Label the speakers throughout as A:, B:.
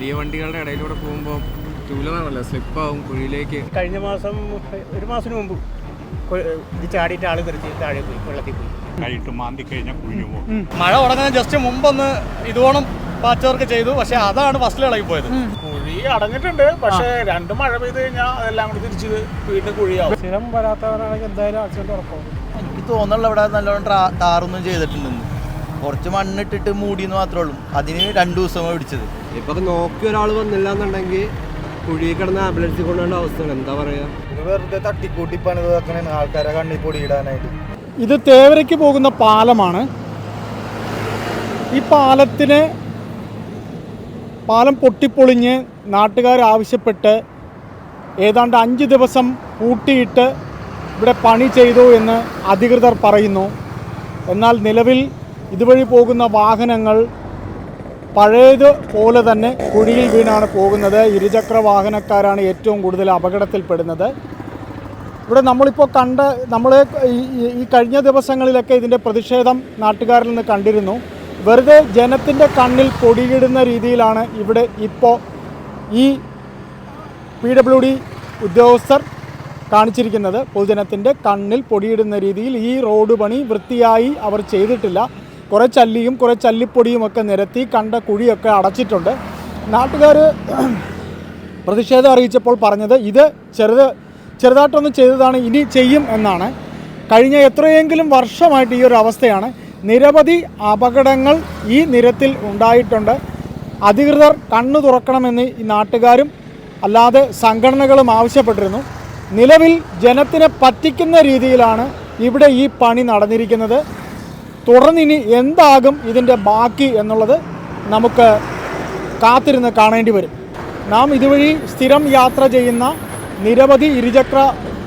A: വലിയ വണ്ടികളുടെ ഇടയിലൂടെ പോകുമ്പോൾ ടൂ വീലറാണല്ലോ സ്ലിപ്പാവും കുഴിയിലേക്ക്.
B: കഴിഞ്ഞ മാസം ഒരു മാസത്തിന് മുമ്പ് ഇത് ചാടിയിട്ട് ആൾ തെറിച്ച് താഴെ പോയി വെള്ളത്തിൽ പോയി.
C: കഴിയിട്ട് മാന്തി കഴിഞ്ഞാൽ കുഴിഞ്ഞു പോകും.
D: മഴ തുടങ്ങുന്ന ജസ്റ്റ് മുമ്പൊന്ന് ഇതുവോണം പാച്ച് വർക്ക് ചെയ്തു പക്ഷെ അതാണ് ഫസ്റ്റിൽ ഇളകി പോയത്.
E: കുഴി അടഞ്ഞിട്ടുണ്ട് പക്ഷെ രണ്ട് മഴ പെയ്ത് കഴിഞ്ഞാൽ അതെല്ലാം കൂടി തിരിച്ച് വീണ്ടും കുഴിയാവും.
B: സ്ഥിരം വരാത്തവരാണെങ്കിൽ എന്തായാലും ആക്സിഡന്റ് ഉറപ്പാവും
F: എനിക്ക് തോന്നുന്നുള്ള ഇവിടെ നല്ലോണം ടാറൊന്നും ചെയ്തിട്ടുണ്ടെന്ന് കുറച്ച് മണ്ണിട്ടിട്ട് മൂടിയെന്ന് മാത്രമേ ഉള്ളൂ. അതിന് രണ്ടു ദിവസമാണ് പിടിച്ചത്.
G: ഇപ്പൊ നോക്കി ഒരാൾ വന്നില്ല എന്നുണ്ടെങ്കിൽ കുഴി കിടന്ന ആംബുലൻസിൽ കൊണ്ടുപോകേണ്ട അവസ്ഥയാണ്. എന്താ പറയാ?
F: വെറുതെ തട്ടിക്കൂട്ടി പണിത് ആൾക്കാരെ കണ്ണി പൊടിയിടാനായിട്ട്.
H: ഇത് തേവരയ്ക്ക് പോകുന്ന പാലമാണ്. ഈ പാലത്തിന് പാലം പൊട്ടിപ്പൊളിഞ്ഞ് നാട്ടുകാർ ആവശ്യപ്പെട്ട് ഏതാണ്ട് അഞ്ച് ദിവസം പൂട്ടിയിട്ട് ഇവിടെ പണി ചെയ്തു എന്ന് അധികൃതർ പറയുന്നു. എന്നാൽ നിലവിൽ ഇതുവഴി പോകുന്ന വാഹനങ്ങൾ പഴയത് പോലെ തന്നെ കുഴിയിൽ വീണാണ് പോകുന്നത്. ഇരുചക്ര വാഹനക്കാരാണ് ഏറ്റവും കൂടുതൽ അപകടത്തിൽപ്പെടുന്നത്. ഇവിടെ നമ്മളിപ്പോൾ കണ്ട നമ്മൾ ഈ- കഴിഞ്ഞ ദിവസങ്ങളിലൊക്കെ ഇതിന്റെ പ്രതിഷേധം നാട്ടുകാരിൽ നിന്ന് കണ്ടിരുന്നു. വെറുതെ ജനത്തിന്റെ കണ്ണിൽ പൊടിയിടുന്ന രീതിയിലാണ് ഇവിടെ ഇപ്പോൾ ഈ പി ഡബ്ല്യു ഡി ഉദ്യോഗസ്ഥർ കാണിച്ചിരിക്കുന്നത്. പൊതുജനത്തിന്റെ കണ്ണിൽ പൊടിയിടുന്ന രീതിയിൽ ഈ റോഡ് പണി വൃത്തിയായി അവർ ചെയ്തിട്ടില്ല. കുറേ ചല്ലിയും കുറേ ചല്ലിപ്പൊടിയും ഒക്കെ നിരത്തി കണ്ട കുഴിയൊക്കെ അടച്ചിട്ടുണ്ട്. നാട്ടുകാർ പ്രതിഷേധം അറിയിച്ചപ്പോൾ പറഞ്ഞത് ഇത് ചെറുത് ചെറുതായിട്ടൊന്ന് ചെയ്തതാണ് ഇനി ചെയ്യും എന്നാണ്. കഴിഞ്ഞ എത്രയെങ്കിലും വർഷമായിട്ട് ഈ ഒരു അവസ്ഥയാണ്. നിരവധി അപകടങ്ങൾ ഈ നിരത്തിൽ ഉണ്ടായിട്ടുണ്ട്. അധികൃതർ കണ്ണു തുറക്കണമെന്ന് ഈ നാട്ടുകാരും അല്ലാതെ സംഘടനകളും ആവശ്യപ്പെട്ടിരുന്നു. നിലവിൽ ജനത്തിനെ പറ്റിക്കുന്ന രീതിയിലാണ് ഇവിടെ ഈ പണി നടന്നിരിക്കുന്നത്. തുടർന്നിനി എന്താകും ഇതിന്റെ ബാക്കി എന്നുള്ളത് നമുക്ക് കാത്തിരുന്ന് കാണേണ്ടി വരും. നാം ഇതുവഴി സ്ഥിരം യാത്ര ചെയ്യുന്ന നിരവധി ഇരുചക്ര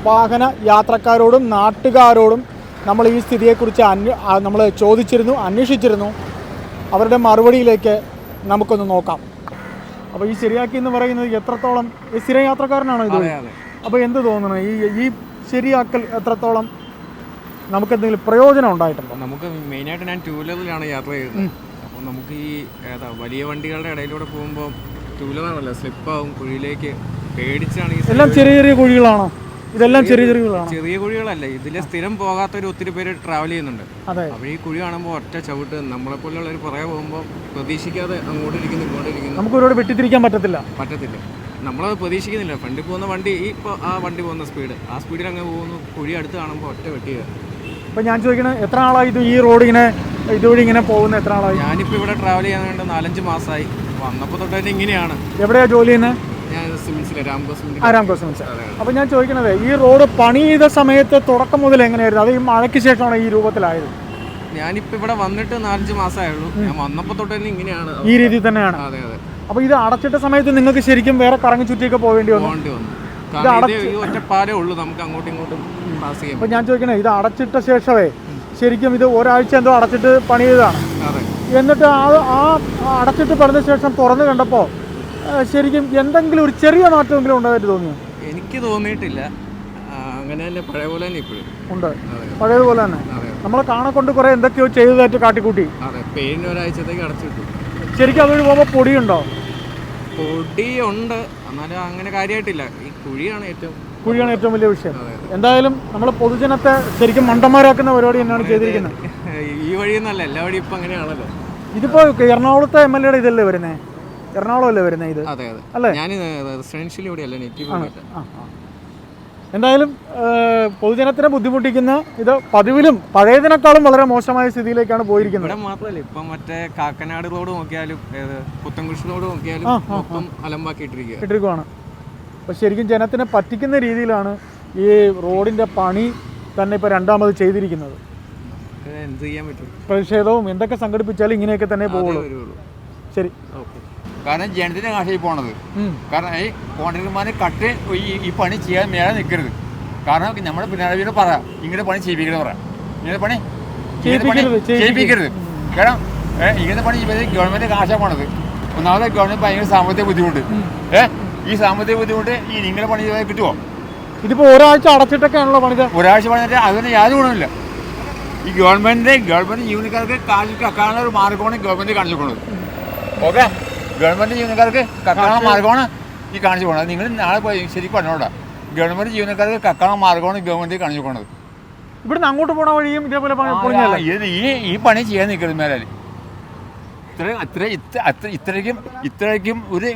H: വാഹന യാത്രക്കാരോടും നാട്ടുകാരോടും നമ്മൾ ഈ സ്ഥിതിയെക്കുറിച്ച് അന്വ നമ്മൾ ചോദിച്ചിരുന്നു അന്വേഷിച്ചിരുന്നു. അവരുടെ മറുപടിയിലേക്ക് നമുക്കൊന്ന് നോക്കാം. അപ്പോൾ ഈ ശരിയാക്കി എന്ന് പറയുന്നത് എത്രത്തോളം ഈ സ്ഥിരം യാത്രക്കാരനാണോ ഇത് അപ്പോൾ എന്ത് തോന്നുന്നു? ഈ ഈ ശരിയാക്കൽ എത്രത്തോളം നമുക്കെന്തെങ്കിലും പ്രയോജനം ഉണ്ടായിട്ടുണ്ടോ?
A: നമുക്ക് മെയിനായിട്ട് ഞാൻ ടൂ വീലറിലാണ് യാത്ര ചെയ്യുന്നത് അപ്പോൾ നമുക്ക് ഈ ഏതാ വലിയ വണ്ടികളുടെ ഇടയിലൂടെ പോകുമ്പോൾ ടൂ വീലറാണല്ലോ സ്ലിപ്പാവും കുഴിയിലേക്ക് പേടിച്ചാണ്
H: എല്ലാം ചെറിയ ചെറിയ കുഴികളാണോ? ഇതെല്ലാം ചെറിയ ചെറിയ കുഴികളാണോ?
A: ചെറിയ കുഴികളല്ല ഇതിലെ സ്ഥിരം പോകാത്തൊരു ഒത്തിരി പേര് ട്രാവൽ ചെയ്യുന്നുണ്ട്. അപ്പോൾ ഈ കുഴി കാണുമ്പോൾ ഒറ്റ ചവിട്ട് നമ്മളെ പോലുള്ളവർ പുറകെ പോകുമ്പോൾ പ്രതീക്ഷിക്കാതെ അങ്ങോട്ട് ഇരിക്കുന്നു ഇങ്ങോട്ട് ഇരിക്കുന്നു.
H: നമുക്ക് ഒരുപാട് വെട്ടിത്തിരിക്കാൻ പറ്റത്തില്ല.
A: പറ്റത്തില്ല. നമ്മളത് പ്രതീക്ഷിക്കുന്നില്ല. ഫ്രണ്ടിൽ പോകുന്ന വണ്ടി ഈ ഇപ്പോൾ ആ വണ്ടി പോകുന്ന സ്പീഡ് ആ സ്പീഡിൽ അങ്ങ് പോകുന്നു കുഴി അടുത്ത് കാണുമ്പോൾ ഒറ്റ വെട്ടിയ.
H: അപ്പം ഞാൻ ചോദിക്കണ എത്ര നാളായി ഇത് ഈ റോഡ് ഇങ്ങനെ ഇതുവഴി ഇങ്ങനെ പോകുന്ന? എത്ര നാളായി?
A: ഞാനിപ്പോൾ ഇവിടെ ട്രാവൽ ചെയ്യാൻ വേണ്ടി നാലഞ്ച് മാസമായി വന്നപ്പോൾ തൊട്ട് തന്നെ ഇങ്ങനെയാണ്.
H: എവിടെയാ ജോലി ചെയ്യുന്നത് അപ്പൊ ഞാൻ ചോദിക്കണത് ഈ റോഡ് പണി ചെയ്ത സമയത്ത് തുടക്കം മുതൽ എങ്ങനെയായിരുന്നു? അത് ഈ മഴയ്ക്ക് ശേഷമാണ് ഈ രൂപത്തിലായത്?
A: ഞാനിപ്പോ ഇവിടെ വന്നിട്ട് നാലഞ്ച് മാസമായുള്ളൂ ഞാൻ വന്നപ്പോൾ തൊട്ട് തന്നെ ഇങ്ങനെയാണ്.
H: ഈ രീതിയിൽ തന്നെയാണ്.
A: അതെ അതെ.
H: അപ്പോൾ ഇത് അടച്ചിട്ട സമയത്ത് നിങ്ങൾക്ക് ശരിക്കും വേറെ കറങ്ങി ചുറ്റിയൊക്കെ
A: പോകേണ്ടി വന്നു. ഒറ്റപ്പാലേ ഇത് ഈ ഒറ്റ പാലേ ഉള്ളൂ. നമുക്ക് അങ്ങോട്ടും ഇങ്ങോട്ടും പാസ് ചെയ്യാൻ
H: അപ്പം ഞാൻ ചോദിക്കണേ ഇത് അടച്ചിട്ട ശേഷമേ ശരിക്കും ഇത് ഒരാഴ്ച എന്തോ അടച്ചിട്ട് പണി ചെയ്തതാണ്. എന്നിട്ട് ആ ആ അടച്ചിട്ട് പണിത ശേഷം തുറന്നു കണ്ടപ്പോൾ ശരിക്കും എന്തെങ്കിലും ഒരു ചെറിയ മാറ്റമെങ്കിലും ഉണ്ടായിട്ട് തോന്നിയോ?
A: എനിക്ക് തോന്നിയിട്ടില്ല. അങ്ങനെ തന്നെ പഴയ പോലെ തന്നെ ഇപ്പോഴും.
H: ഉണ്ട്. പഴയതുപോലെ തന്നെ. നമ്മളെ കാണെ കൊണ്ട് കുറെ എന്തൊക്കെയോ ചെയ്തതായിട്ട് കാട്ടിക്കൂട്ടി.
A: അതെ പെയിന് ഒരാഴ്ചത്തേക്ക് അടച്ചിട്ടു
H: ശരിക്കും അതുവഴി പോകുമ്പോൾ പൊടിയുണ്ടോ?
A: പൊടിയുണ്ട്. എന്നാലും അങ്ങനെ കാര്യമായിട്ടില്ല ഈ കുഴിയാണ് ഏറ്റവും
H: കുഴിയാണ് ഏറ്റവും വലിയ വിഷയം. എന്തായാലും നമ്മൾ പൊതുജനത്തെ ശരിക്കും മണ്ടന്മാരാക്കുന്ന പരിപാടി തന്നെയാണ് ചെയ്തിരിക്കുന്നത്.
A: ഈ വഴിയൊന്നല്ല എല്ലാ വഴിയും ഇപ്പം അങ്ങനെയാണല്ലോ.
H: ഇതിപ്പോ എറണാകുളത്തെ എം എൽ എയുടെ ഇതല്ലേ വരുന്നേ? എറണാകുളം അല്ലേ വരുന്നത് ഇത്?
A: അതെ അതെ.
H: അല്ലേ?
A: ഞാൻ റെസിഡൻഷ്യൽ ഇവിടെയല്ല നെറ്റീവ്
H: ആ, ആ. എന്തായാലും പൊതുജനത്തിനെ ബുദ്ധിമുട്ടിക്കുന്ന ഇത് പതിവിലും പഴയതിനേക്കാളും വളരെ മോശമായ സ്ഥിതിയിലേക്കാണ് പോയിരിക്കുന്നത്.
A: ഇവിടെ മാത്രമല്ല ഇപ്പം മറ്റേ കാക്കനാട് റോഡ് നോക്കിയാലും പുത്തൻകുരിശ് റോഡ് നോക്കിയാലും മൊത്തം അലമ്പാക്കിയിട്ടിരിക്കുക
H: ഇട്ടിരിക്കുവാണ്. അപ്പോൾ ശരിക്കും ജനത്തിനെ പറ്റിക്കുന്ന രീതിയിലാണ് ഈ റോഡിന്റെ പണി തന്നെ ഇപ്പോൾ രണ്ടാമത് ചെയ്തിരിക്കുന്നത്.
A: എന്ത് ചെയ്യാൻ പറ്റും?
H: പ്രതിഷേധവും എന്തൊക്കെ സംഘടിപ്പിച്ചാലും ഇങ്ങനെയൊക്കെ തന്നെ
A: അതേ
H: ശരി.
C: കാരണം ജനത്തിന്റെ കാശയിൽ പോണത്. കാരണം ഈ കോൺട്രാക്ടർമാരെ കട്ട് ഈ ഈ പണി ചെയ്യാൻ മേലെ നിൽക്കരുത് കാരണം നമ്മുടെ പിന്നാലെ വീട് പറ ഇങ്ങനെ പണി ചെയ്യിപ്പിക്കരുത് പറ ഇങ്ങനെ പണി
H: ചെയ്യിപ്പിക്കരുത്,
C: കാരണം ഇങ്ങനത്തെ പണി ചെയ്ത് ഗവൺമെന്റ് കാശാ പോണത്. ഒന്നാമത് ഗവൺമെന്റ് ഭയങ്കര സാമ്പത്തിക ബുദ്ധിമുട്ട്. ഏഹ് ഈ സാമ്പത്തിക ബുദ്ധിമുട്ട് ഈ നിങ്ങളെ പണി ചെയ്താൽ കിട്ടുമോ?
H: ഇതിപ്പോൾ ഒരാഴ്ച അടച്ചിട്ടൊക്കെയാണല്ലോ പണിത്
C: ഒരാഴ്ച പണിതിട്ട് അതിന് യാതൊരു ഗുണമില്ല ഈ ഗവൺമെന്റ് ഗവൺമെന്റ് ജീവനക്കാർക്ക് കക്കാനുള്ള ഒരു മാർഗമാണ് ഗവൺമെന്റ് പോകുന്നത് ഓക്കെ? ഗവൺമെന്റ് ജീവനക്കാർക്ക് കക്കാനുള്ള മാർഗമാണ് ഈ കാണിച്ചു പോകുന്നത് നിങ്ങൾ നാളെ പോയി ശരിക്കും പറഞ്ഞോടാ. ഗവൺമെന്റ് ജീവനക്കാർക്ക് കക്കാനുള്ള മാർഗമാണ് ഗവൺമെന്റ് കാണിച്ചു പോകുന്നത്
H: ഇവിടുന്ന് അങ്ങോട്ട് പോണ വഴിയും ഇതേപോലെ
C: ഈ ഈ പണി ചെയ്യാൻ നിൽക്കുന്നത് മേലാൽ ഇത്ര അത്ര ഇത്ര അത്ര ഇത്രയ്ക്കും ഇത്രയ്ക്കും ഒരു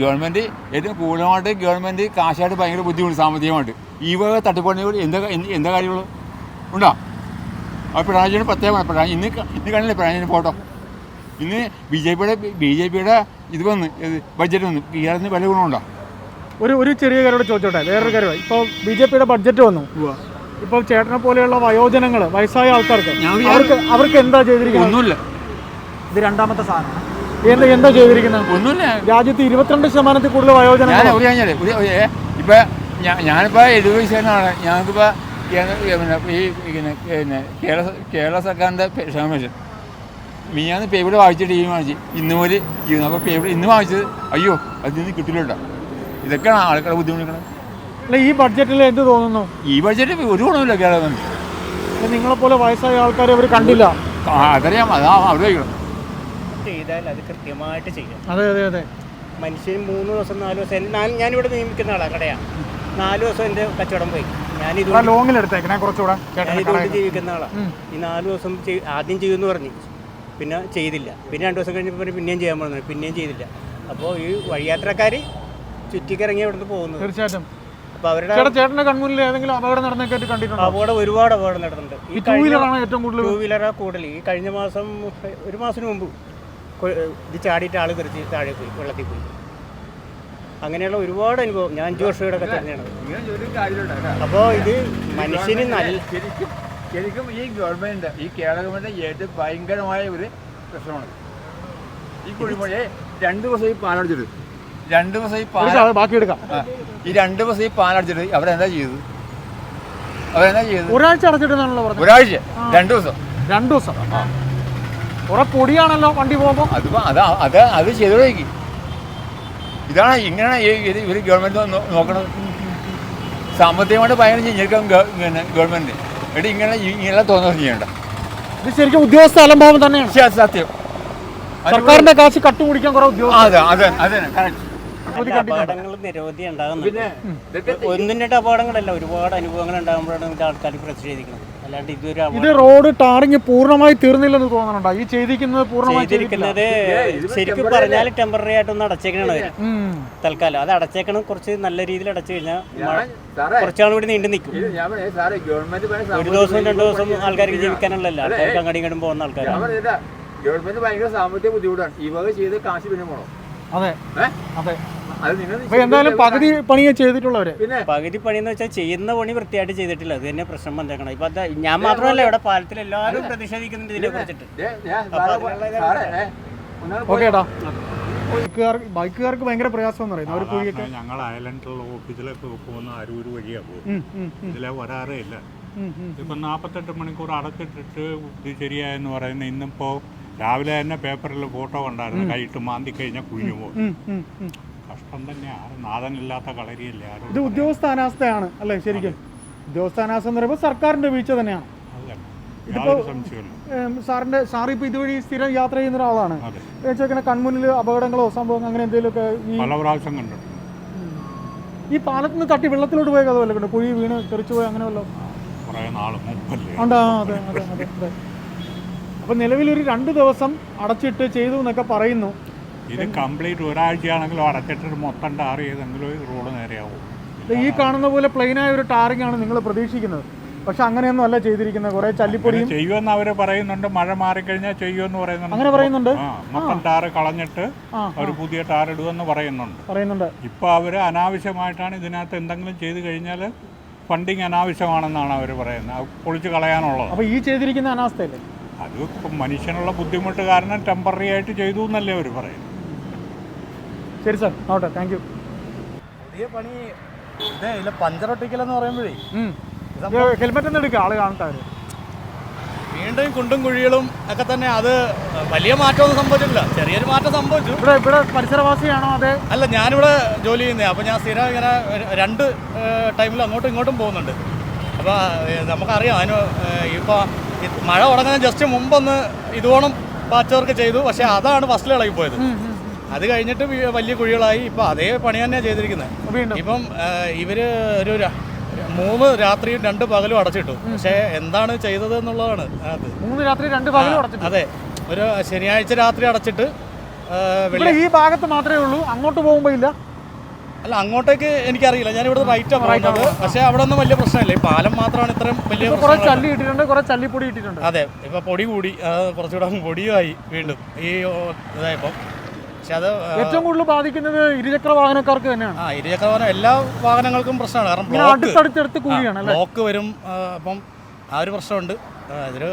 C: ഗവൺമെന്റ് ഏറ്റവും കൂടുതലായിട്ട് ഗവൺമെന്റ് കാശായിട്ട് ഭയങ്കര ബുദ്ധിമുട്ട് സാമ്പത്തികമായിട്ട്. ഈ വക തട്ടിപ്പണികൾ എന്താ എന്താ കാര്യങ്ങൾ ഉണ്ടോ? ആ പിണറായിയുടെ പ്രത്യേകമാണ് പിണറായി ഇന്ന് ഇന്ന് കണ്ടില്ലേ പിണറായിന്റെ ഫോട്ടോ? ഇന്ന് ബി ജെ പിയുടെ ബി ജെ പിയുടെ ഇത് വന്ന് ബഡ്ജറ്റ് വന്നു കേരളത്തിന് വില ഗുണമുണ്ടോ?
H: ഒരു ഒരു ചെറിയ കാര്യം ചോദിച്ചോട്ടെ വേറൊരു കാര്യമായി ഇപ്പോൾ ബി ജെ പിയുടെ ബഡ്ജറ്റ് വന്നു. ഇപ്പോൾ ചേട്ടനെ പോലെയുള്ള വയോജനങ്ങൾ വയസ്സായ ആൾക്കാർക്ക് അവർക്ക് അവർക്ക് എന്താ ചെയ്തിരിക്കുന്നത്?
C: ഒന്നുമില്ല.
H: ഇത് രണ്ടാമത്തെ സാധനം. എന്താ എന്താ ചെയ്തിരിക്കുന്നത്?
C: ഒന്നുമില്ല.
H: രാജ്യത്ത് ഇരുപത്തിരണ്ട് ശതമാനത്തിൽ കൂടുതൽ
C: ഞാൻ ഒരു കഴിഞ്ഞാൽ ഒരു ഏ, ഇപ്പൊ ഞാനിപ്പോ എഴുപത് ശതമാനമാണ് ഞങ്ങൾക്കിപ്പോ ഈ പിന്നെ കേരള കേരള സർക്കാരിന്റെ ക്ഷേമ പെൻഷൻ. മിഞ്ഞാന്ന് പേപ്പർ വായിച്ച ടീം വാങ്ങിച്ച്. ഇന്ന് പോലെ ചെയ്യുന്നു അപ്പോൾ പേപ്പർ ഇന്ന് വാങ്ങിച്ചത് അയ്യോ അതിൽ നിന്ന് കിട്ടില്ല ഇതൊക്കെയാണ് ആൾക്കാരെ ബുദ്ധിമുട്ടിക്കുന്നത്
H: അല്ല ഈ ബഡ്ജറ്റിൽ എന്ത് തോന്നുന്നു?
C: ഈ ബഡ്ജറ്റ് ഒരു ഗുണമില്ല കേരളത്തിൽ
H: നിങ്ങളെ പോലെ വയസ്സായ ആൾക്കാരെ അവർ കണ്ടില്ല.
C: അതറിയാം. അതാ അവിടെ വയ്ക്കണം
B: ചെയ്താൽ അത് കൃത്യമായിട്ട്
H: അതെ അതെ അതെ.
B: മനുഷ്യൻ മൂന്ന് ദിവസം നാല് ദിവസം ഞാൻ ഞാനിവിടെ നിയമിക്കുന്ന ആളാണ് കടയാണ് നാല് ദിവസം എന്റെ കച്ചവടം പോയി. ഞാൻ
H: ലോങ്ങിൽ എടുത്തേക്കണേ കുറച്ചുകൂടെ
B: ജീവിക്കുന്ന ആളാണ് ഈ നാല് ദിവസം ആദ്യം ചെയ്യുമെന്ന് പറഞ്ഞു. പിന്നെ ചെയ്തില്ല. പിന്നെ രണ്ട് ദിവസം കഴിഞ്ഞപ്പോൾ പിന്നെയും ചെയ്യാൻ പറഞ്ഞു. പിന്നെയും ചെയ്തില്ല. അപ്പോൾ ഈ വഴിയാത്രക്കാർ ചുറ്റിക്കിറങ്ങി ഇവിടുന്ന് പോകുന്നു
H: തീർച്ചയായിട്ടും.
B: അപ്പോൾ അവരുടെ
H: ചേട്ടന്റെ ചേട്ടന്റെ കൺമുന്നിൽ ഏതെങ്കിലും അപകടം കണ്ടിട്ടുണ്ട്?
B: അപകടം ഒരുപാട് അപകടം നടന്നിട്ടുണ്ട്.
H: ഈ ടൂ വീലറാണ് ഏറ്റവും കൂടുതൽ
B: ടൂ വീലറാണ് കൂടുതൽ ഈ കഴിഞ്ഞ മാസം ഒരു മാസത്തിന് മുമ്പ് ഇത് ചാടിയിട്ട് ആൾ തെറിച്ച് താഴെ പോയി വെള്ളത്തിൽ പോയി. അങ്ങനെയുള്ള ഒരുപാട് അനുഭവം ഞാൻ അഞ്ചു വർഷം ഇവിടെ തന്നെയാണ് അപ്പോൾ ഇത് മനുഷ്യന് നല്ല
C: ശരിക്കും ശരിക്കും ഈ ഗവൺമെന്റ് ഈ കേരള ഗവൺമെന്റ് ഏറ്റവും ഭയങ്കരമായ ഒരു പ്രശ്നമാണ്. ഈ കുഴിമഴയെ രണ്ട് ദിവസം ഈ പാലടിച്ചത് രണ്ട് ദിവസം ഈ പാല
H: ബാക്കി എടുക്കാം.
C: ഈ രണ്ട് ദിവസം ഈ പാലടിച്ചിട്ട് അവരെന്താ ചെയ്തത്? അവരെന്താ ചെയ്തത്?
H: ഒരാഴ്ച പറഞ്ഞത്.
C: ഒരാഴ്ച? രണ്ട് ദിവസം?
H: രണ്ടു ദിവസം. കുറെ പൊടിയാണല്ലോ വണ്ടി പോകുമ്പോൾ
C: അത് അത് അത് അത് ചെയ്തോളേക്ക് ഇതാണ് ഇങ്ങനെയാണ് ഇവർ ഇത് ഇവർ ഗവൺമെന്റ് നോക്കണത്? സാമ്പത്തികമായിട്ട് ഭയങ്കര ചെയ്യേക്കാം ഗവൺമെന്റ് എടി ഇങ്ങനെ ഇങ്ങനെ തോന്നുന്നത് ചെയ്യണ്ട.
H: ഇത് ശരിക്കും ഉദ്യോഗസ്ഥ അലംഭാവം തന്നെയാണ്.
C: സത്യം
H: സർക്കാരിന്റെ കാശ് കട്ടുപിടിക്കാൻ കുറെ ഉദ്യോഗസ്ഥ
C: അതെ അതെ കറക്റ്റ്
B: അപകടങ്ങൾ നിരവധി ഉണ്ടാകുന്നുണ്ട്. ഒന്നും രണ്ട് അപകടങ്ങളല്ല ഒരുപാട് അനുഭവങ്ങൾ ഉണ്ടാകുമ്പോഴാണ് ആൾക്കാർ പ്രതിഷേധിക്കുന്നത് അല്ലാണ്ട് ഇതൊരു
H: ഇത് റോഡ് ടാറിങ് പൂർണമായി തീർന്നില്ലെന്ന് തോന്നുന്നുണ്ടോ? ഈ ചെയ്തിരിക്കുന്നത് പൂർണമായി ചെയ്തിരിക്കില്ല
B: ചെയ്തിരിക്കുന്നത് ശരിക്കും പറഞ്ഞാൽ ടെമ്പററി ആയിട്ടൊന്ന് അടച്ചേക്കണാണ്
H: അവർ
B: തൽക്കാലം. അത് അടച്ചേക്കണം കുറച്ച് നല്ല രീതിയിൽ അടച്ചു കഴിഞ്ഞാൽ കുറച്ചാൾ കൂടി നീണ്ടു നിൽക്കും.
C: ഞാൻ സാറേ ഗവൺമെന്റ് ഭയങ്കര
B: ഒരു ദിവസം രണ്ടു ദിവസം ആൾക്കാർക്ക് ജീവിക്കാനുള്ളതല്ല. ആൾക്കാർക്ക് അങ്ങോട്ടും ഇങ്ങോട്ടും പോകുന്ന ആൾക്കാരാണ്.
C: ഗവൺമെന്റ് ഭയങ്കര സാമ്പത്തിക ബുദ്ധിമുട്ടാണ്. ഈ വക ചെയ്ത് കാശ് പിന്നെ പോകണം
H: അതെ. അതെ. അപ്പൊ എന്തായാലും പകുതി പണിയെ ചെയ്തിട്ടുള്ളവര്.
C: പിന്നെ
B: പകുതി പണി എന്ന് വെച്ചാൽ ചെയ്യുന്ന പണി വൃത്തിയായിട്ട് ചെയ്തിട്ടില്ല. അത് തന്നെ പ്രശ്നം വന്നേക്കണം. ഇപ്പൊ ഞാൻ മാത്രമല്ല ഇവിടെ പാലത്തിൽ എല്ലാവരും പ്രതിഷേധിക്കുന്നുണ്ട് ഇതിനെ കുറിച്ചിട്ട്
H: ഓക്കെ ഏട്ടാ ബൈക്കുകാർക്ക് ബൈക്കുകാർക്ക് ഭയങ്കര പ്രയാസം എന്ന് പറയുന്നത് അവർ കുഴിയൊക്കെ
I: ഞങ്ങൾ അയലൻഡിലുള്ള ഓഫീസിലേക്ക് പോകുന്ന അരൂര് വഴിയാ പോകും ഇതിലെ വരാറേ ഇല്ല. ഇപ്പൊ നാപ്പത്തെട്ട് മണിക്കൂർ അടച്ചിട്ടിട്ട് ഇത് ശരിയായെന്ന് പറയുന്നത് ഇന്നിപ്പോ രാവിലെ തന്നെ പേപ്പറിൽ ഫോട്ടോ കണ്ടായിരുന്നു. കൈയിട്ട് മാന്തി കഴിഞ്ഞാൽ കുഴിഞ്ഞു പോകും കഷ്ടം തന്നെയാണ് നാഥനില്ലാത്ത കളരിയല്ലേ ആരും
H: ഇത് ഉദ്യോഗസ്ഥ അനാസ്ഥയാണ് അല്ലേ? ശരിക്കും. ഉദ്യോഗസ്ഥ അനാസ്ഥ എന്ന് പറയുമ്പോൾ സർക്കാരിന്റെ വീഴ്ച തന്നെയാണ്.
I: അത്. തന്നെ
H: ഇതിപ്പോ-
I: യാതൊരു സംശയമില്ല
H: ഏം, സാറിന്റെ സാർ ഇപ്പൊ ഇതുവഴി സ്ഥിരം യാത്ര ചെയ്യുന്ന ഒരാളാണ്.
I: അതെ.
H: കൺമുന്നിൽ അപകടങ്ങളോ സംഭവം അങ്ങനെ എന്തെങ്കിലുമൊക്കെ ഈ
I: പല പ്രാവശ്യം കണ്ടിട്ടുണ്ട്.
H: ഈ പാലത്തിൽ നിന്ന് തട്ടി വെള്ളത്തിലോട്ട് പോയ കഥ വല്ലതും കുഴി വീണ് തെറിച്ചു പോയി അങ്ങനെ വല്ലോ?
I: കുറേ നാൾ മുമ്പല്ലേ?
H: ഉണ്ടാ. അതെ അതെ അതെ അതെ. അപ്പം നിലവിലൊരു രണ്ട് ദിവസം അടച്ചിട്ട് ചെയ്തു എന്നൊക്കെ പറയുന്നു.
I: ഇത് കംപ്ലീറ്റ് ഒരാഴ്ചയാണെങ്കിലും അടച്ചിട്ട് മൊത്തം ടാർ ചെയ്തെങ്കിലും ഈ റോഡ് നേരെയാവും.
H: ഈ കാണുന്ന പോലെ പ്ലെയിനായ ഒരു ടാറിംഗ് ആണ് നിങ്ങൾ പ്രതീക്ഷിക്കുന്നത്. പക്ഷെ അങ്ങനെയൊന്നും അല്ല ചെയ്തിരിക്കുന്നത്. കുറെ ചല്ലിപ്പൊടി
I: ചെയ്യുമെന്ന് അവർ പറയുന്നുണ്ട്. മഴ മാറിക്കഴിഞ്ഞാൽ ചെയ്യുമെന്ന് പറയുന്നുണ്ട്.
H: അങ്ങനെ പറയുന്നുണ്ട്?
I: മൊത്തം ടാറ് കളഞ്ഞിട്ട്
H: ഒരു
I: അവർ പുതിയ ടാർ ഇടുമെന്ന് പറയുന്നുണ്ട്.
H: പറയുന്നുണ്ട്.
I: ഇപ്പൊ അവർ അനാവശ്യമായിട്ടാണ് ഇതിനകത്ത് എന്തെങ്കിലും ചെയ്തു കഴിഞ്ഞാൽ ഫണ്ടിങ് അനാവശ്യമാണെന്നാണ് അവർ പറയുന്നത്. പൊളിച്ച് കളയാനുള്ളത്.
H: അപ്പൊ ഈ ചെയ്തിരിക്കുന്ന അനാസ്ഥയല്ലേ?
I: അത് ഇപ്പം മനുഷ്യനുള്ള ബുദ്ധിമുട്ട് കാരണം ടെമ്പററി ആയിട്ട് ചെയ്തു എന്നല്ലേ അവർ പറയുന്നത്.
H: ശരി സാർ നോട്ടെ താങ്ക് യു
D: പുതിയ പണി ഇതേ ഇല്ല പഞ്ചറൊട്ടിക്കലെന്ന് പറയുമ്പോഴേ
H: ഹെൽമെറ്റ് ഒന്നും എടുക്കുക ആൾ കാണട്ടെ അവർ.
D: വീണ്ടും കുണ്ടും കുഴികളും ഒക്കെ തന്നെ അത് വലിയ മാറ്റമൊന്നും സംഭവിച്ചിട്ടില്ല. ചെറിയൊരു മാറ്റം സംഭവിച്ചു.
H: ഇവിടെ ഇവിടെ പരിസരവാസിയാണോ അതെ?
D: അല്ല ഞാനിവിടെ ജോലി ചെയ്യുന്നത് അപ്പോൾ ഞാൻ സ്ഥിരം ഇങ്ങനെ രണ്ട് ടൈമിൽ അങ്ങോട്ടും ഇങ്ങോട്ടും പോകുന്നുണ്ട്. അപ്പോൾ നമുക്കറിയാം അതിന് ഇപ്പോൾ മഴ തുടങ്ങുന്ന ജസ്റ്റ് മുമ്പൊന്ന് ഇതുവോണം പാച്ചവർക്ക് ചെയ്തു പക്ഷേ അതാണ് ഫസ്റ്റിൽ ഇളകിപ്പോയത്. അത് കഴിഞ്ഞിട്ട് വലിയ കുഴികളായി. ഇപ്പം അതേ പണി തന്നെയാണ് ചെയ്തിരിക്കുന്നത്. ഇപ്പം ഇവർ ഇവർ ഒരു മൂന്ന് രാത്രിയും രണ്ട് പകലും അടച്ചിട്ടു. പക്ഷേ എന്താണ് ചെയ്തത് എന്നുള്ളതാണ് അത്.
H: മൂന്ന് രാത്രി രണ്ട് പകലും
D: അതെ. ഒരു ശനിയാഴ്ച രാത്രി അടച്ചിട്ട്
H: ഈ ഭാഗത്ത് മാത്രമേ ഉള്ളൂ. അങ്ങോട്ട് പോകുമ്പോ ഇല്ല?
D: അല്ല അങ്ങോട്ടേക്ക് എനിക്കറിയില്ല. ഞാൻ ഇവിടെ റൈറ്റ് പറയുന്നത് പക്ഷേ അവിടെ ഒന്നും വലിയ പ്രശ്നമില്ല. ഈ പാലം മാത്രമാണ് ഇത്രയും വലിയ
H: കുറെ ചല്ലി ഇട്ടിട്ടുണ്ട് കുറെ ചല്ലിപ്പൊടി ഇട്ടിട്ടുണ്ട്.
D: അതെ. ഇപ്പൊ പൊടി കൂടി കുറച്ചുകൂടെ പൊടിയുമായി വീണ്ടും. ഈ ഇതായപ്പം പക്ഷെ അത്
H: ഏറ്റവും കൂടുതൽ ബാധിക്കുന്നത് ഇരുചക്ര വാഹനക്കാർക്ക് തന്നെയാണ്.
D: ആ ഇരുചക്ര വാഹനം എല്ലാ വാഹനങ്ങൾക്കും പ്രശ്നമാണ്. കാരണം
H: അടുത്തടുത്തെടുത്ത് കൂടിയാണ്
D: ബ്ലോക്ക് വരും അപ്പം ആ ഒരു പ്രശ്നമുണ്ട്. ഇതൊരു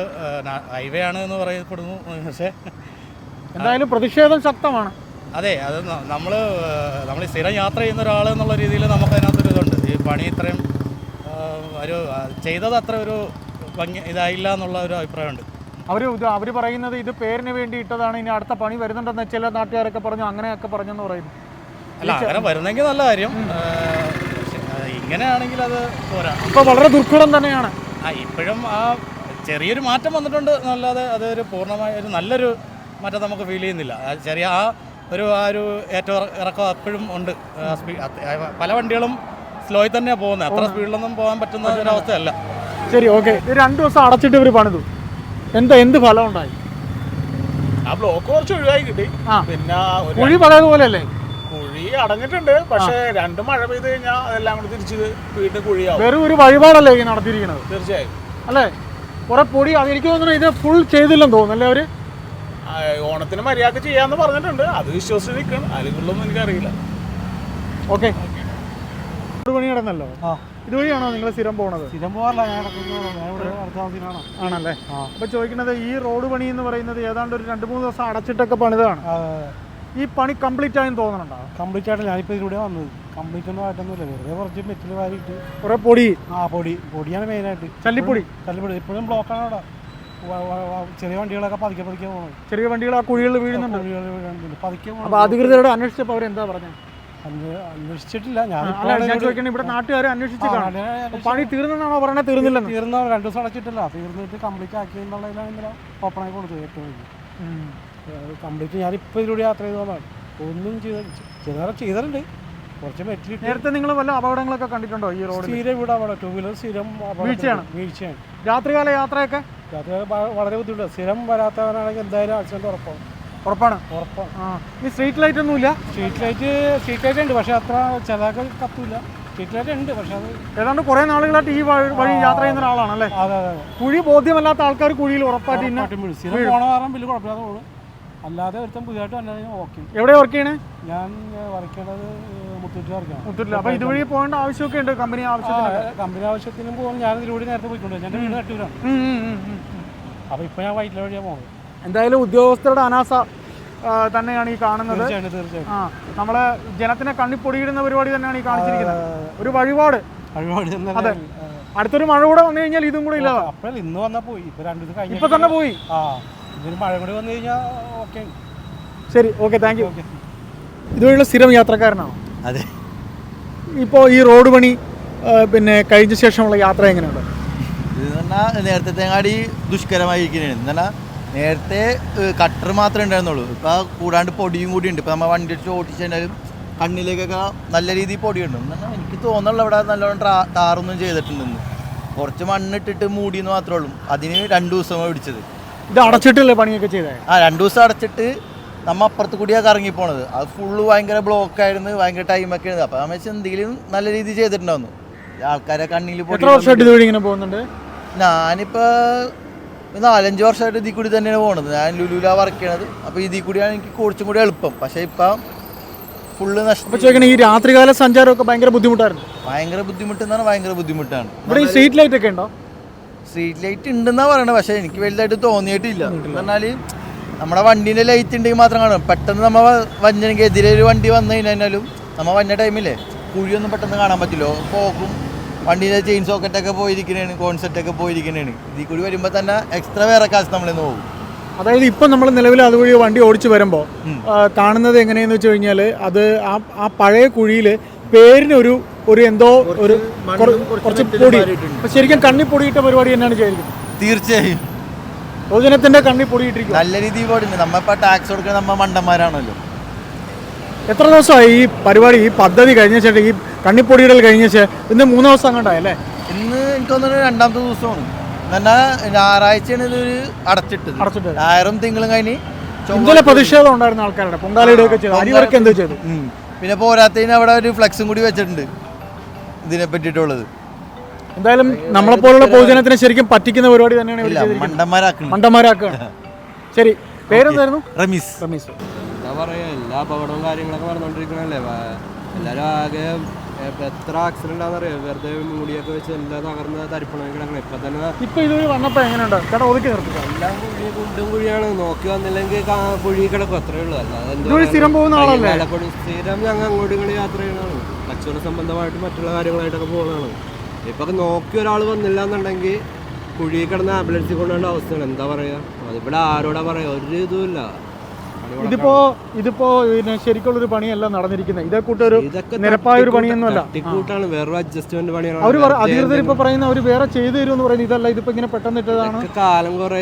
D: ഹൈവേ ആണ് എന്ന് പറയപ്പെടുന്നു. പക്ഷേ
H: എന്തായാലും പ്രതിഷേധം ശക്തമാണ്.
D: അതെ അത് നമ്മൾ നമ്മൾ സ്ഥിരം യാത്ര ചെയ്യുന്ന ഒരാൾ എന്നുള്ള രീതിയിൽ നമുക്ക് അതിനകത്തൊരു ഇതുണ്ട്. ഈ പണി ഇത്രയും ഒരു ചെയ്തത് അത്ര ഒരു ഭംഗി ഇതായില്ല എന്നുള്ള ഒരു അഭിപ്രായമുണ്ട്.
H: അവർ ഇത് അവർ പറയുന്നത് ഇത് പേരിന് വേണ്ടി ഇട്ടതാണ് ഇനി അടുത്ത പണി വരുന്നുണ്ടെന്ന് ചില നാട്ടുകാരൊക്കെ പറഞ്ഞു അങ്ങനെയൊക്കെ പറഞ്ഞെന്ന് പറയുന്നു.
D: അല്ല അങ്ങനെ വരുന്നെങ്കിൽ നല്ല കാര്യം. ഇങ്ങനെയാണെങ്കിൽ അത് പോരാ.
H: ഇപ്പൊ വളരെ ദുർഘടം തന്നെയാണ്.
D: ആ ഇപ്പോഴും ആ ചെറിയൊരു മാറ്റം വന്നിട്ടുണ്ട് എന്നല്ലാതെ അതൊരു പൂർണമായ ഒരു നല്ലൊരു മാറ്റം നമുക്ക് ഫീൽ ചെയ്യുന്നില്ല. ചെറിയ ആ ഒരു ആ ഒരു ഏറ്റവും ഇറക്കം എപ്പോഴും ഉണ്ട്. പല വണ്ടികളും സ്ലോയിൽ തന്നെയാണ് പോകുന്നത്. അത്ര സ്പീഡിലൊന്നും പോകാൻ പറ്റുന്ന ഒരു അവസ്ഥയല്ല.
H: ശരി ഓക്കെ രണ്ടു ദിവസം അടച്ചിട്ട് ഇവർ പണിതു. എന്താ എന്ത് ഫലം ഉണ്ടായി?
E: ആ ബ്ലോക്ക് കുറച്ച് ഒഴിവായി കിട്ടി.
H: ആ.
E: പിന്നെ ഒരു
H: കുഴി അല്ലേ
E: കുഴി അടഞ്ഞിട്ടുണ്ട്. പക്ഷെ രണ്ട് മഴ പെയ്ത് കഴിഞ്ഞാൽ അതെല്ലാം കൂടി തിരിച്ച് വീണ്ടും കുഴിയാവും.
H: വെറും ഒരു വഴിപാടല്ലേ ഈ നടത്തിയിരിക്കുന്നത്?
E: തീർച്ചയായും.
H: അല്ലേ? കുറെ പൊടി അത് എനിക്ക് തോന്നുന്നു ഇത് ഫുൾ ചെയ്തില്ലെന്ന് തോന്നുന്നു അല്ലേ അവർ?
E: ആ, ഓണത്തിന് മര്യാദ ചെയ്യാന്ന് പറഞ്ഞിട്ടുണ്ട്. അത് വിശ്വസിച്ച് നിൽക്കണം. അതിനുള്ളൊന്നും എനിക്കറിയില്ല.
H: ഓക്കെ പണി നടന്നല്ലോ? ഇതുവഴിയാണോ നിങ്ങൾ സ്ഥിരം പോണത്?
G: സ്ഥിരം പോകാറില്ല ഞാൻ
H: ആണല്ലേ? അപ്പൊ ചോദിക്കുന്നത് ഈ റോഡ് പണി എന്ന് പറയുന്നത് ഏതാണ്ട് ഒരു രണ്ട് മൂന്ന് ദിവസം അടച്ചിട്ടൊക്കെ പണിതാണ്. ഈ പണി കംപ്ലീറ്റ് ആയെന്ന് തോന്നണുണ്ടോ?
G: കംപ്ലീറ്റ് ആയിട്ട് ഞാനിപ്പോൾ ഇതിലൂടെ വന്നത്. കംപ്ലീറ്റ് ഒന്നും ആയിട്ടൊന്നുമില്ല. വെറുതെ കുറച്ച് മെറ്റിൽ വാരിയിട്ട്.
H: കുറെ പൊടി?
G: ആ പൊടി. പൊടിയാണ് മെയിനായിട്ട്
H: ചല്ലിപ്പൊടി?
G: ചല്ലിപ്പൊടി. ഇപ്പോഴും ബ്ലോക്കാണ് അവിടെ. ചെറിയ വണ്ടികളൊക്കെ പതുക്കെ പതുക്കെ പോകുന്നത്
H: ചെറിയ വണ്ടികൾ ആ കുഴികളിൽ വീഴുന്നുണ്ട്.
G: പതുക്കെ പോകണം
H: അധികൃതരോട് അന്വേഷിച്ചപ്പോൾ അവരെന്താ പറഞ്ഞത്?
G: അന്വേ- അന്വേഷിച്ചിട്ടില്ല. ഞാൻ
H: അല്ല ഞാൻ ചോദിക്കണേ ഇവിടെ നാട്ടുകാരെ അന്വേഷിച്ച് കാണും. അപ്പൊ പണി തീർന്നെന്നാണോ പറഞ്ഞത് തീർന്നില്ലെന്ന്.
G: തീർന്ന രണ്ട് ദിവസം അടച്ചിട്ടില്ല. തീർന്നിട്ട് കംപ്ലീറ്റ് ആക്കി എന്നുള്ളതിലാണ് ഇന്നലെ ഓപ്പണായി കൊടുത്തത് ഏറ്റവും വലിയ. കംപ്ലീറ്റ് ഞാനിപ്പോൾ ഇതിലൂടെ യാത്ര ചെയ്തതാണ് ഒന്നും ചെയ്ത ചെയ്താൽ ചെയ്തിട്ടുണ്ട്. കുറച്ച് മെറ്റിൽ
H: നേരത്തെ നിങ്ങൾ വല്ല അപകടങ്ങളൊക്കെ കണ്ടിട്ടുണ്ടോ ഈ റോഡ്
G: സ്ഥിരം ഇവിടെ അവിടെ ടൂ വീലർ സ്ഥിരം
H: വീഴ്ചയാണ്?
G: വീഴ്ചയാണ്.
H: രാത്രികാല യാത്രയൊക്കെ?
G: രാത്രി വളരെ ബുദ്ധിമുട്ടാണ്. സ്ഥിരം വരാത്തവനാണെങ്കിൽ എന്തായാലും ആക്സിഡന്റ് ഉറപ്പാണ്
H: ഉറപ്പാണ്.
G: ഉറപ്പാണ്.
H: ഈ സ്ട്രീറ്റ് ലൈറ്റ് ഒന്നുമില്ല?
G: സ്ട്രീറ്റ് ലൈറ്റ് സ്ട്രീറ്റ് ലൈറ്റ് ഉണ്ട് പക്ഷേ അത്ര ചിലക്ക് കത്തൂല. സ്ട്രീറ്റ് ലൈറ്റ് ഉണ്ട് പക്ഷേ അത്
H: ഏതാണ്ട് കുറെ നാളുകളായിട്ട് ഈ വഴി വഴി യാത്ര ചെയ്യുന്ന ഒരാളാണല്ലേ
G: അതെ അതെ
H: കുഴി ബോധ്യമല്ലാത്ത ആൾക്കാർ കുഴിയിൽ ഉറപ്പായിട്ട് ഇന്ന
G: ഉറപ്പായിട്ടും വീഴും. സ്ഥിരം പോണ കാരണം വലിയ കുഴപ്പമില്ലാതെ പോകും അല്ലാതെ ഒരുത്തം പുതിയതായിട്ട് വന്നാൽ ഓക്കെ
H: എവിടെ വർക്ക് ചെയ്യണേ?
G: ഞാൻ വരയ്ക്കേണ്ടത് മുത്തൂറ്റ് വരയ്ക്കണം
H: മുത്തൂരില്ല അപ്പോൾ ഇതുവഴി പോകേണ്ട ആവശ്യമൊക്കെ ഉണ്ട് കമ്പനി ആവശ്യത്തിന്
G: കമ്പനി ആവശ്യത്തിനും പോകും. ഞാൻ ഇതിലൂടെ നേരത്തെ പോയിക്കൊണ്ട് എന്റെ വീട്
H: ഉം.
G: അപ്പോൾ ഇപ്പോൾ ഞാൻ വൈറ്റില വഴിയാണ് പോകുന്നത്
H: എന്തായാലും ഉദ്യോഗസ്ഥരുടെ അനാസ തന്നെയാണ് ഈ കാണുന്നത്. ആ നമ്മളെ ജനത്തിനെ കണ്ണി പൊടിയിടുന്ന പരിപാടി തന്നെയാണ് ഈ കാണിച്ചിരിക്കുന്നത്. ഒരു വഴിപാട്. അതെ. അടുത്തൊരു മഴ കൂടെ വന്നു കഴിഞ്ഞാൽ ഇതും കൂടെ
G: ഇല്ലാതെ ഇന്ന് വന്നാൽ പോയി. ഇപ്പൊ രണ്ട് ദിവസം കഴിഞ്ഞ്
H: ഇപ്പൊ തന്നെ പോയി.
G: മഴ കൂടി വന്നു കഴിഞ്ഞാൽ ഓക്കെ.
H: ശരി ഓക്കെ താങ്ക് യു. ഇതുവഴിയുള്ള സ്ഥിരം യാത്രക്കാരനാണോ?
F: അതെ.
H: ഇപ്പോൾ ഈ റോഡ് പണി പിന്നെ കഴിഞ്ഞ ശേഷമുള്ള യാത്ര എങ്ങനെയുണ്ട്?
F: ഇത് പറഞ്ഞാൽ നേരത്തെങ്ങാടി ദുഷ്കരമായിരിക്കുന്നതാണ് എന്നാൽ നേരത്തെ കട്ടർ മാത്രമേ ഉണ്ടായിരുന്നുള്ളൂ. ഇപ്പൊ കൂടാണ്ട് പൊടിയും കൂടി ഉണ്ട്. ഇപ്പൊ നമ്മൾ വണ്ടി അടിച്ച് ഓടിച്ചാലും കണ്ണിലേക്കൊക്കെ നല്ല രീതിയിൽ പൊടിയുണ്ട്. എനിക്ക് തോന്നുന്നുള്ള ഇവിടെ നല്ലോണം ട്രാ ടാറൊന്നും ചെയ്തിട്ടുണ്ടെന്ന് കുറച്ച് മണ്ണിട്ടിട്ട് മൂടിയെന്ന് മാത്രമേ ഉള്ളൂ. അതിന് രണ്ട് ദിവസമാണ് പിടിച്ചത്.
H: ഇത് അടച്ചിട്ടില്ലേ പണിയൊക്കെ ചെയ്തത്
F: ആ രണ്ട് ദിവസം അടച്ചിട്ട് നമ്മ അപ്പുറത്ത് കൂടിയാണ് കറങ്ങി പോണത്. അത് ഫുള്ള് ഭയങ്കര ബ്ലോക്ക് ആയിരുന്നു. ഭയങ്കര ടൈമൊക്കെ ആയിരുന്നു. അപ്പൊ നമ്മൾ എന്തെങ്കിലും നല്ല രീതിയിൽ ചെയ്തിട്ടുണ്ടാവുന്നു. ആൾക്കാരെ കണ്ണിൽ
H: പോയി ഞാനിപ്പോ
F: ഞാനിപ്പോൾ നാലഞ്ച് വർഷമായിട്ട് ഇതിൽ കൂടി തന്നെയാണ് പോകുന്നത് ഞാൻ ലുലുല വർക്ക് ചെയ്യണത്. അപ്പോൾ ഇതിൽ കൂടിയാണ് എനിക്ക് കുറച്ചും കൂടി എളുപ്പം. പക്ഷേ ഇപ്പം ഫുള്ള് നഷ്ടം
H: ഈ രാത്രികാല സഞ്ചാരമൊക്കെ ഭയങ്കര ബുദ്ധിമുട്ടായിരുന്നു?
F: ഭയങ്കര ബുദ്ധിമുട്ട് എന്നാണ് ഭയങ്കര ബുദ്ധിമുട്ടാണ്.
H: ഇവിടെ ഈ സ്ട്രീറ്റ് ലൈറ്റ് ഒക്കെ ഉണ്ടോ?
F: സ്ട്രീറ്റ് ലൈറ്റ് ഉണ്ടെന്നാണ് പറയണത് പക്ഷേ എനിക്ക് വലുതായിട്ട് തോന്നിയിട്ടില്ല. എന്ന് പറഞ്ഞാൽ നമ്മുടെ വണ്ടീന്റെ ലൈറ്റ് ഉണ്ടെങ്കിൽ മാത്രം കാണും. പെട്ടെന്ന് നമ്മൾ വഞ്ചനെങ്കിൽ എതിരെ ഒരു വണ്ടി വന്നു കഴിഞ്ഞാലും നമ്മൾ വന്ന ടൈമില്ലേ കുഴിയൊന്നും പെട്ടെന്ന് കാണാൻ പറ്റില്ല. പോകും. വണ്ടീന്റെ ചെയിൻ സോക്കറ്റൊക്കെ പോയിരിക്കണേണ് കോൺസെപ്റ്റൊക്കെ പോയിരിക്കണേണ്. ഇതിൽ കൂടി വരുമ്പോൾ തന്നെ എക്സ്ട്രാ വേറെ കാശ് നമ്മളിന്ന് പോകും.
H: അതായത് ഇപ്പം നമ്മൾ നിലവിൽ അതുവഴി വണ്ടി ഓടിച്ചു വരുമ്പോൾ കാണുന്നത് എങ്ങനെയെന്ന് വെച്ച് കഴിഞ്ഞാൽ അത് ആ ആ പഴയ കുഴിയിൽ പേരിനൊരു ഒരു എന്തോ ഒരു കുറച്ച് പൊടി. അപ്പൊ ശരിക്കും കണ്ണി പൊടിയിട്ട പരിപാടി തന്നെയാണ് ചെയ്തിരിക്കുന്നത്.
F: തീർച്ചയായും.
H: പൊതുജനത്തിന്റെ കണ്ണി പൊടിയിട്ടിരിക്കും
F: നല്ല രീതിയിൽ പോയിട്ടുണ്ട് നമ്മളിപ്പോൾ ടാക്സ് കൊടുക്കുന്ന നമ്മ മണ്ടന്മാരാണല്ലോ.
H: എത്ര ദിവസമായി ഈ പരിപാടി ഈ പദ്ധതി കഴിഞ്ഞ ശേഷം ഈ കണ്ണിപ്പൊടിയിടൽ കഴിഞ്ഞ ശേഷം ഇന്ന് മൂന്ന് ദിവസം അങ്ങോട്ടായല്ലേ
J: ഇന്ന് എനിക്ക് തോന്നുന്നത് രണ്ടാമത്തെ ദിവസമാണ്. എന്നാൽ ഞായറാഴ്ചയാണ് ഇത് ഒരു അടച്ചിട്ടത്.
H: അടച്ചിട്ടത്.
J: ഞായറും തിങ്കളും കഴിഞ്ഞ്
H: ഇന്നലെ പ്രതിഷേധം ഉണ്ടായിരുന്ന ആൾക്കാരുടെ പൊങ്കാലയിടുകയൊക്കെ ചെയ്തു. അരിവർക്ക് എന്ത് ചെയ്തു.
J: പിന്നെ പോരാത്തതിന് അവിടെ ഒരു ഫ്ലെക്സും കൂടി വെച്ചിട്ടുണ്ട് ഇതിനെ പറ്റിയിട്ടുള്ളത്.
H: എന്തായാലും നമ്മളെപ്പോലുള്ള പൊതുജനത്തിനെ ശരിക്കും പറ്റിക്കുന്ന പരിപാടി തന്നെയാണ്
J: മണ്ടന്മാരാക്കുന്നത്
H: മണ്ടന്മാരാക്കുക ശരി പേരെന്തായിരുന്നു?
J: റമീസ്.
H: റമീസ്.
K: പറയാ എല്ലാ അപകടവും കാര്യങ്ങളൊക്കെ നടന്നുകൊണ്ടിരിക്കണല്ലേ എല്ലാവരും ആകെ എത്ര ആക്സിഡന്റ് ആണെന്നറിയാം വെറുതെ മൂടിയൊക്കെ വെച്ച് എല്ലാം തകർന്ന് തരിപ്പണമായി കിടക്കണം. ഇപ്പൊ തന്നെ
H: ഇപ്പൊ ഇതൊരു വന്നപ്പോ എങ്ങനെയുണ്ട്? ചേട്ടാ ഒതുക്കി നിർത്തുക
K: എല്ലാം കുഴി കുണ്ടും കുഴിയാണ്. നോക്കി വന്നില്ലെങ്കിൽ കുഴി കിടക്കും. അത്രേ ഉള്ളൂ. അല്ലാതെ
H: സ്ഥിരം പോകുന്ന ആളല്ലേ?
K: സ്ഥിരം ഞങ്ങൾ അങ്ങോട്ടും ഇങ്ങോട്ടും യാത്ര ചെയ്യണതാണ് കച്ചവട സംബന്ധമായിട്ട് മറ്റുള്ള കാര്യങ്ങളായിട്ടൊക്കെ പോകുന്നതാണ്. ഇപ്പൊ നോക്കി ഒരാൾ വന്നില്ല എന്നുണ്ടെങ്കിൽ കുഴി കിടന്ന് ആംബുലൻസിൽ കൊണ്ടുപോകേണ്ട അവസ്ഥയാണ്. എന്താ പറയാ? അതിവിടെ ആരോടാ പറയാ? ഒരു ഇതുമില്ല
H: ഇതിപ്പോ ഇതിപ്പോ പിന്നെ ശരിക്കുള്ളൊരു പണിയല്ല നടന്നിരിക്കുന്നത് ഇതേ കൂട്ടൊരു നിരപ്പായ ഒരു പണിയൊന്നുമല്ല. അവർ അധികൃതർ ഇപ്പൊ പറയുന്ന അവർ വേറെ ചെയ്തു തരും എന്ന് പറയുന്നത് ഇതല്ല. ഇതിപ്പോ ഇങ്ങനെ പെട്ടെന്ന് ഇട്ടതാണ്.
K: കാലം കുറെ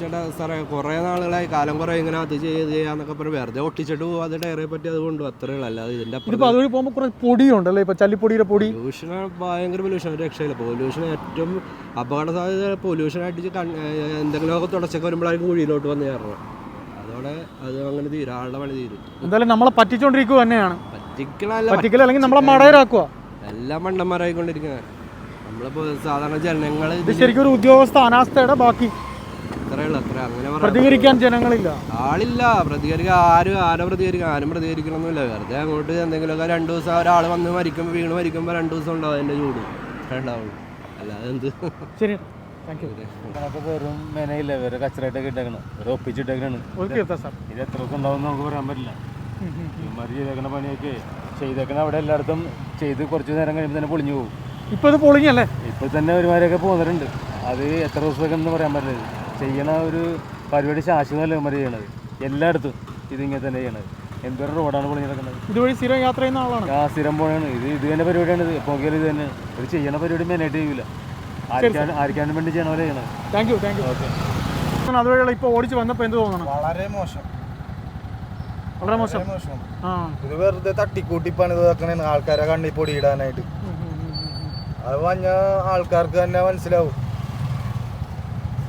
K: ചേട്ടാ സാറേ കുറെ നാളുകളായി കാലം കുറെ ഇങ്ങനെ അത് ചെയ്ത് ചെയ്യാന്നൊക്കെ പറഞ്ഞ് വെറുതെ ഒട്ടിച്ചിട്ട് പോകും അത് ടയറെ പറ്റി അത് കൊണ്ടുപോകും അത്രേ ഉള്ളൂ. ഇതിന്റെ
H: ഇതിപ്പോ അതുവഴി പോകുമ്പോൾ കുറെ പൊടിയുണ്ടല്ലേ? ഇപ്പൊ ചല്ലിപ്പൊടിയുടെ പൊടി.
K: പൊല്യൂഷൻ ഭയങ്കര പൊല്യൂഷൻ രക്ഷയില്ല. പൊല്യൂഷൻ ഏറ്റവും അപകട സാധ്യത പൊല്യൂഷൻ ആയിട്ട് എന്തെങ്കിലും ഒക്കെ എന്തെങ്കിലുമൊക്കെ തുടച്ചൊക്കെ വരുമ്പോഴായിരിക്കും കുഴിയിലോട്ട് വന്ന് കയറണം അതോടെ അത് അങ്ങനെ തീരും ആളുടെ പണി തീരും.
H: എന്തായാലും നമ്മളെ പറ്റിച്ചോണ്ടിരിക്കുക തന്നെയാണ്.
K: പറ്റിക്കണല്ല
H: പറ്റിക്കൽ അല്ലെങ്കിൽ നമ്മളെ മടയരാക്കുക.
K: എല്ലാം മണ്ടന്മാരായിക്കൊണ്ടിരിക്കുന്നത് നമ്മളിപ്പോ സാധാരണ ജനങ്ങൾ
H: ഇത് ശരിക്കും ഒരു ഉദ്യോഗസ്ഥ അനാസ്ഥയുടെ ബാക്കി. പ്രതികരിക്കാൻ ജനങ്ങളില്ല.
K: ആളില്ല പ്രതികരിക്കാൻ ആരും ആരും പ്രതികരിക്കാൻ ആരും പ്രതികരിക്കണമെന്നില്ല വെറുതെ അങ്ങോട്ട് എന്തെങ്കിലുമൊക്കെ രണ്ട് ദിവസം ഒരാൾ വന്ന് മരിക്കുമ്പോൾ വീണ് മരിക്കുമ്പോൾ രണ്ടു ദിവസം ഉണ്ടാവും അതിന്റെ ചൂട്. ഉണ്ടാവുള്ളൂ. അല്ലാതെ എന്ത്?
H: ശരി. താങ്ക് യു
L: നമുക്ക് വെറും മെനയില്ല വേറെ കച്ചറായിട്ടൊക്കെ ഇട്ടേക്കണം. വേറെ ഒപ്പിച്ചിട്ടേക്കാണ് ഇത് എത്ര ദിവസം ഉണ്ടാവും നമുക്ക് പറയാൻ പറ്റില്ല. ഇവന്മാർ ചെയ്തേക്കണ പണിയൊക്കെ ചെയ്തേക്കണ അവിടെ എല്ലായിടത്തും ചെയ്ത് കുറച്ച് നേരം കഴിയുമ്പോൾ തന്നെ പൊളിഞ്ഞു പോകും.
H: ഇപ്പൊ ഇത് പൊളിഞ്ഞല്ലേ
L: ഇപ്പോൾ തന്നെ ഒരുമാരൊക്കെ പോകുന്നുണ്ട് അത് എത്ര ദിവസമൊക്കെ എന്ന് പറയാൻ പറ്റില്ല. ചെയ്യണ ഒരു പരിപാടി ശാശ്വതമല്ല ഇവന്മാർ ചെയ്യണത്. എല്ലായിടത്തും ഇതിങ്ങനെ തന്നെ ചെയ്യണത്. എന്തൊരു റോഡാണ് പൊളിഞ്ഞ് കിടക്കുന്നത്
H: ഇതുവഴി സ്ഥിരം യാത്ര ചെയ്യുന്ന ആളാണ്.
L: ആ സ്ഥിരം പോയാണ് ഇത് ഇത് തന്നെ പരിപാടിയാണ് ഇത് നോക്കിയാലും ഇത് തന്നെ. ഒരു ചെയ്യണ പരിപാടി മെയിനായിട്ട് ചെയ്യൂല. ആർക്കാനും വേണ്ടി ചെയ്യണ. പോലെ ചെയ്യണത്
H: താങ്ക് യു താങ്ക് യു അതുവഴിയുള്ള ഇപ്പൊ ഓടിച്ച് വന്നപ്പോ എന്ത് തോന്നണം
J: വളരെ മോശം.
H: വളരെ മോശം.
J: മോശം.
H: ആ.
J: ഇത് വെറുതെ തട്ടിക്കൂട്ടി പണിത് വെക്കണേന്ന് ആൾക്കാരെ കണ്ണി പൊടി ഇടാനായിട്ട് അത് പറഞ്ഞ ആൾക്കാർക്ക് തന്നെ മനസ്സിലാവും.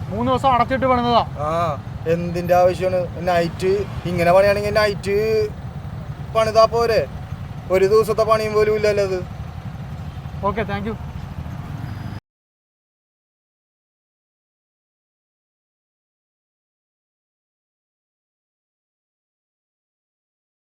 H: മൂന്ന് ദിവസം അടച്ചിട്ട് പണിതാ
J: ആ എന്തിന്റെ ആവശ്യമാണ് നൈറ്റ് ഇങ്ങനെ പണിയാണെങ്കിൽ നൈറ്റ് പണിതാ പോരെ. ഒരു ദിവസത്തെ പണിയും പോലും ഇല്ലല്ലോ അത്
H: ഓക്കെ താങ്ക് യു